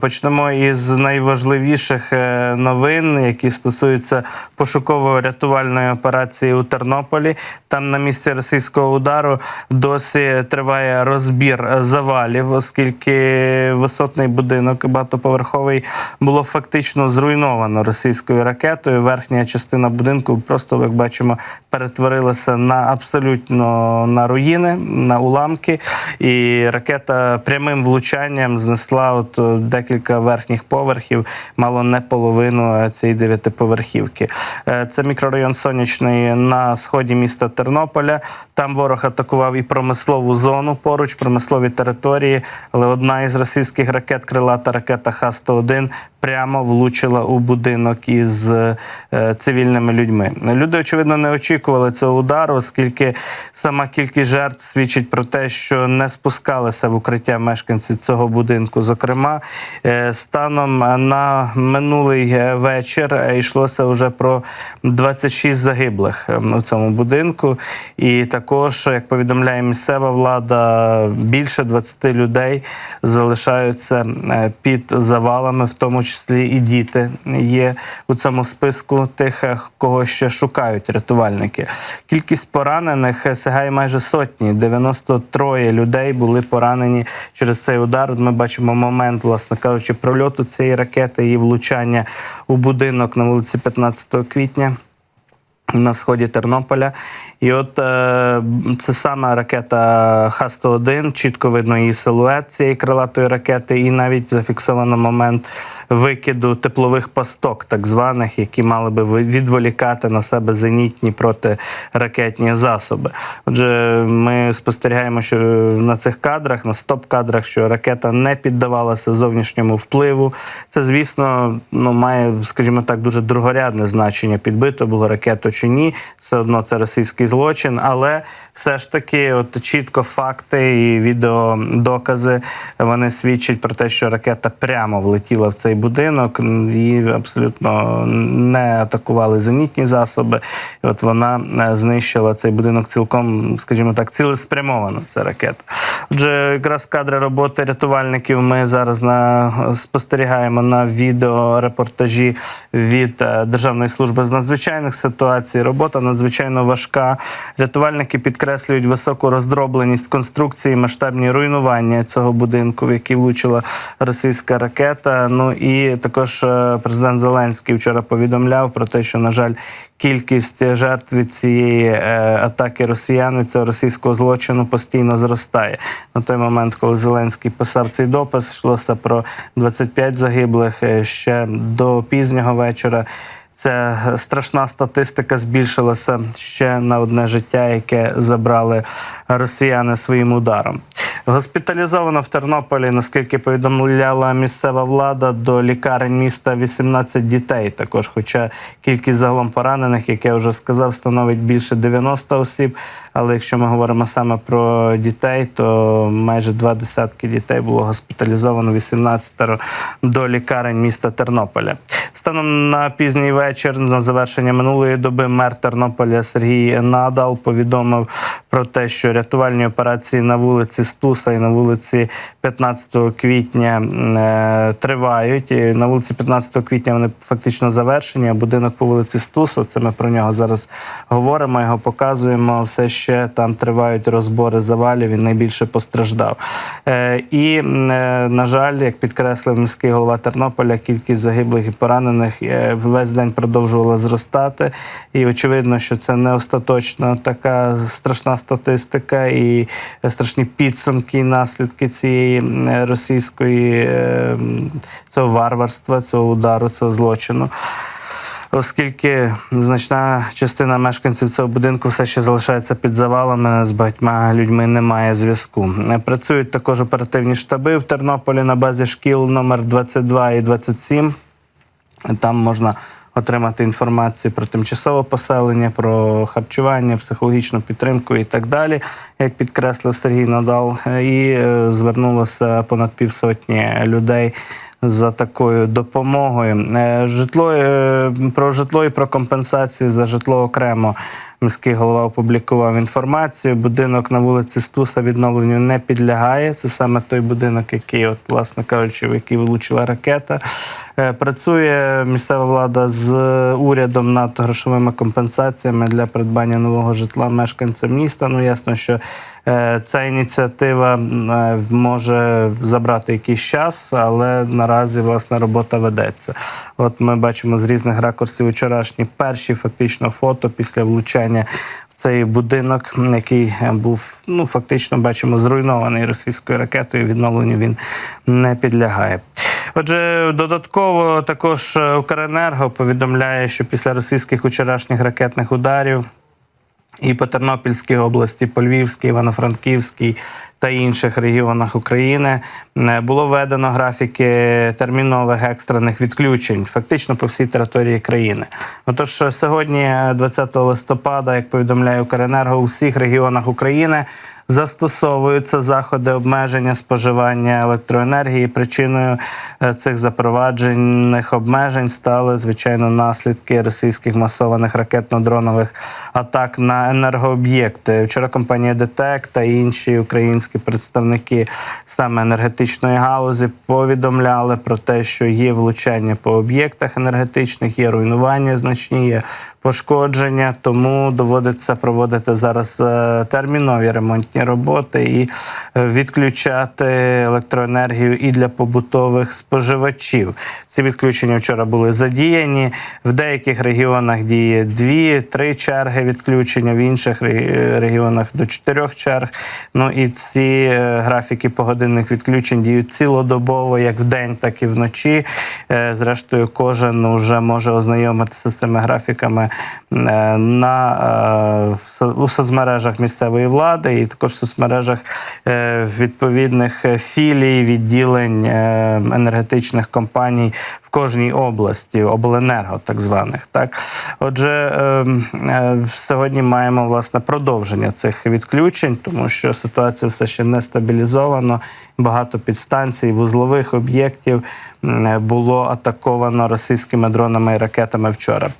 Почнемо із найважливіших е, новин, які стосуються пошуково-рятувальної операції у Тернополі. Там на місці російського удару досі триває розбір завалів, оскільки висотний будинок багатоповерховий було фактично зруйновано російською ракетою. Верхня частина будинку просто, як бачимо, перетворилася на абсолютно на руїни, на уламки. І ракета прямим влучанням знесла от е, декілька верхніх поверхів, мало не половину е, цієї дев'ятиповерхівки. Е, Це мікрорайон Сонячний на сході міста Тернополя. Там ворог атакував і промислову зону поруч, промислові території. Але одна із російських ракет, крилата ракета Х-101, прямо влучила у будинок із е, цивільними людьми. Люди, очевидно, не очікували цього удару, оскільки сама кількість жертв свідчить про те, що не спускалися в укриття мешканці цього будинку. Зокрема, станом на минулий е, вечір е, йшлося вже про 26 загиблих е, у цьому будинку. І також, як повідомляє місцева влада, більше 20 людей залишаються е, під завалами, в тому числі і діти є у цьому списку тих, е, кого ще шукають рятувальники. Кількість поранених е, сягає майже сотні. 93 людей були поранені через цей удар. Ми бачимо момент, власне кажучи, прольоту цієї ракети і влучання у будинок на вулиці 15 квітня на сході Тернополя. І от е, це саме ракета Х-101, чітко видно її силует цієї крилатої ракети, і навіть зафіксовано момент викиду теплових пасток, так званих, які мали би відволікати на себе зенітні протиракетні засоби. Отже, ми спостерігаємо, що на цих кадрах, на стоп-кадрах, що ракета не піддавалася зовнішньому впливу. Це, звісно, ну має, скажімо так, дуже другорядне значення. Підбито було ракету чи ні. Все одно це російський злочин, але все ж таки, от чітко факти і відеодокази вони свідчать про те, що ракета прямо влетіла в цей будинок. Її абсолютно не атакували зенітні засоби. І от вона е, знищила цей будинок цілком, скажімо так, цілеспрямовано. Ця ракета. Отже, якраз кадри роботи рятувальників ми зараз на спостерігаємо на відеорепортажі від е, Державної служби з надзвичайних ситуацій. Робота надзвичайно важка. Рятувальники підкреслюють високу роздробленість конструкції, масштабні руйнування цього будинку, в який влучила російська ракета. Ну і також е, президент Зеленський вчора повідомляв про те, що на жаль. Кількість жертв від цієї е, атаки росіян цього російського злочину постійно зростає. На той момент, коли Зеленський писав цей допис, йшлося про 25 загиблих е, ще до пізнього вечора. Ця страшна статистика збільшилася ще на одне життя, яке забрали росіяни своїм ударом. Госпіталізовано в Тернополі, наскільки повідомляла місцева влада, до лікарень міста 18 дітей. Також, хоча кількість загалом поранених, як я вже сказав, становить більше 90 осіб. Але якщо ми говоримо саме про дітей, то майже два десятки дітей було госпіталізовано 18 до лікарень міста Тернополя. Станом на пізній вечір, на завершення минулої доби, мер Тернополя Сергій Надал повідомив про те, що рятувальні операції на вулиці Стуса і на вулиці 15 квітня е, тривають. І на вулиці 15 квітня вони фактично завершені. Будинок по вулиці Стуса, це ми про нього зараз говоримо, його показуємо. Все ще там тривають розбори завалів. Він найбільше постраждав. Е, і, е, на жаль, як підкреслив міський голова Тернополя, кількість загиблих і поранених весь день продовжувала зростати. І очевидно, що це не остаточна така страшна статистика і страшні підсумки і наслідки цієї російської е, цього варварства, цього удару, цього злочину. Оскільки значна частина мешканців цього будинку все ще залишається під завалами, з багатьма людьми немає зв'язку. Працюють також оперативні штаби в Тернополі на базі шкіл номер 22 і 27. Там можна отримати інформацію про тимчасове поселення, про харчування, психологічну підтримку і так далі, як підкреслив Сергій Надал. Е, І е, звернулося понад півсотні людей за такою допомогою. Е, Житло про житло і про компенсації за житло окремо. Міський голова опублікував інформацію. Будинок на вулиці Стуса відновленню не підлягає. Це саме той будинок, який, от, власне кажучи, в який влучила ракета. Е, Працює місцева влада з урядом над грошовими компенсаціями для придбання нового житла мешканцям міста. Ну ясно, що е, ця ініціатива е, може забрати якийсь час, але наразі власне робота ведеться. От ми бачимо з різних ракурсів вчорашні перші фактично фото після влучання. В Цей будинок, який був ну фактично бачимо зруйнований російською ракетою. Відновленню він не підлягає. Отже, додатково також е, Укренерго повідомляє, що після російських вчорашніх ракетних ударів і по Тернопільській області, по Львівській, Івано-Франківській та інших регіонах України е, було введено графіки термінових екстрених відключень, фактично по всій території країни. Отож, е, сьогодні, е, 20 листопада, як повідомляє Укренерго, у всіх регіонах України. Застосовуються заходи обмеження споживання електроенергії. Причиною е, цих запроваджених обмежень стали звичайно наслідки російських масованих ракетно-дронових атак на енергооб'єкти. Вчора компанія ДТЕК та інші українські представники саме енергетичної галузі повідомляли про те, що є влучання по об'єктах енергетичних, є руйнування значні, є пошкодження, тому доводиться проводити зараз е, термінові ремонтні роботи і е, відключати електроенергію і для побутових споживачів. Ці відключення вчора були задіяні. В деяких регіонах діє дві-три черги відключення, в інших регіонах до чотирьох черг. Ну і ці е, графіки погодинних відключень діють цілодобово, як вдень, так і вночі. Е, Зрештою, кожен вже може ознайомитися з цими графіками е, на е, у соцмережах місцевої влади і також в соцмережах е, відповідних е, філій, відділень е, енергетичних компаній в кожній області, обленерго, так званих. Так, отже, е, е, сьогодні маємо власне продовження цих відключень, тому що ситуація все ще не стабілізована. Багато підстанцій, вузлових об'єктів було атаковано російськими дронами і ракетами вчора.